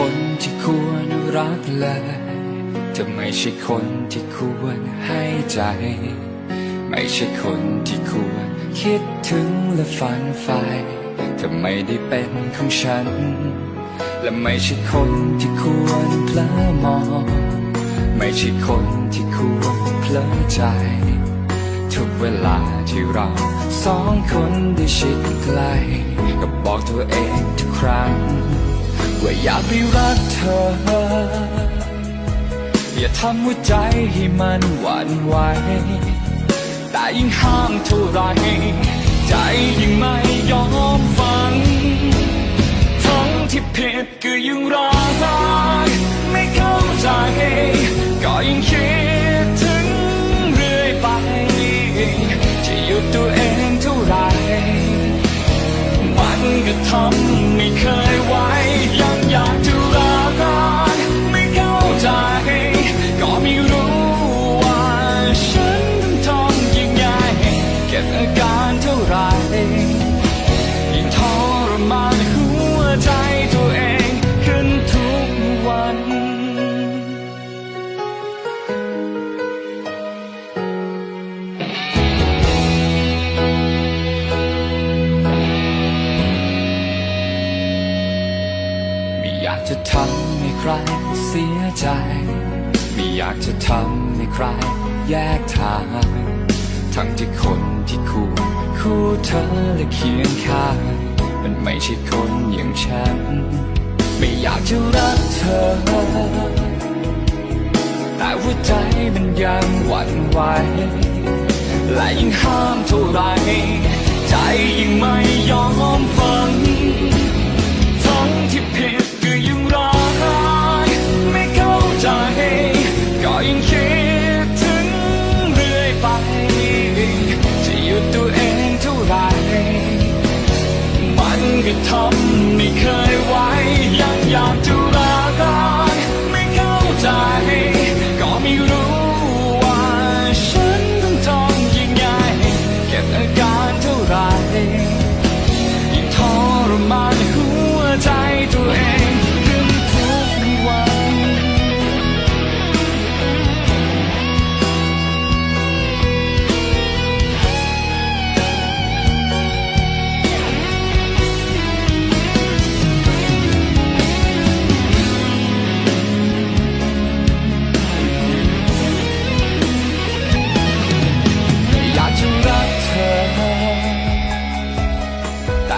คนที่ควรรักเลยเธอไม่ใช่คนที่ควรให้ใจ ไม่ใช่คนที่ควรคิดถึงและฝันใฝ่เธอไม่ได้เป็นของฉัน และไม่ใช่คนที่ควรเพลอมอง ไม่ใช่คนที่ควรเพลอใจ ทุกเวลาที่เราสองคนได้ชิดใกล้ก็บอกตัวเองทุกครั้ง ว่าอยากไปรักเธอ อย่าทำหัวใจให้มันหวั่นไหวแต่ยิ่งห้ามเท่าไร ใจยิ่งไม่ยอมฟัง จะทำให้ใครเสียใจ ไม่อยากจะทำให้ใครแยกทาง ทั้งที่คนที่คู่คู่เธอและเคียงข้าง มันไม่ใช่คนอย่างฉัน ไม่อยากจะรักเธอ แต่หัวใจมันยังหวั่นไหวและยิ่งห้ามเท่าไร ใจยิ่งไม่ยอมฟัง ทำ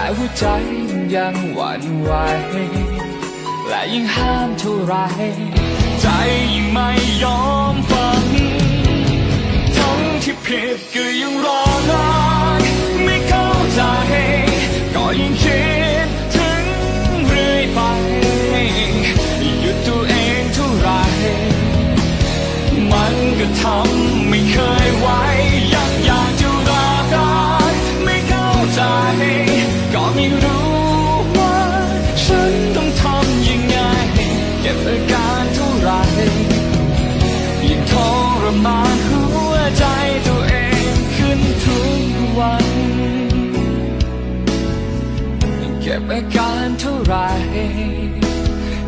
ายหัวใจยังหวั่นไหวและยิ่งห้ามเท่าไร ใจยิ่งไม่ยอมฟังทั้งที่ผิดก็ยังรอ รมานหัวใจตัวเองขึ้นทุกวันยังเก็บอาการเท่าไร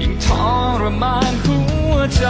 ยิ่งทรมานหัวใจ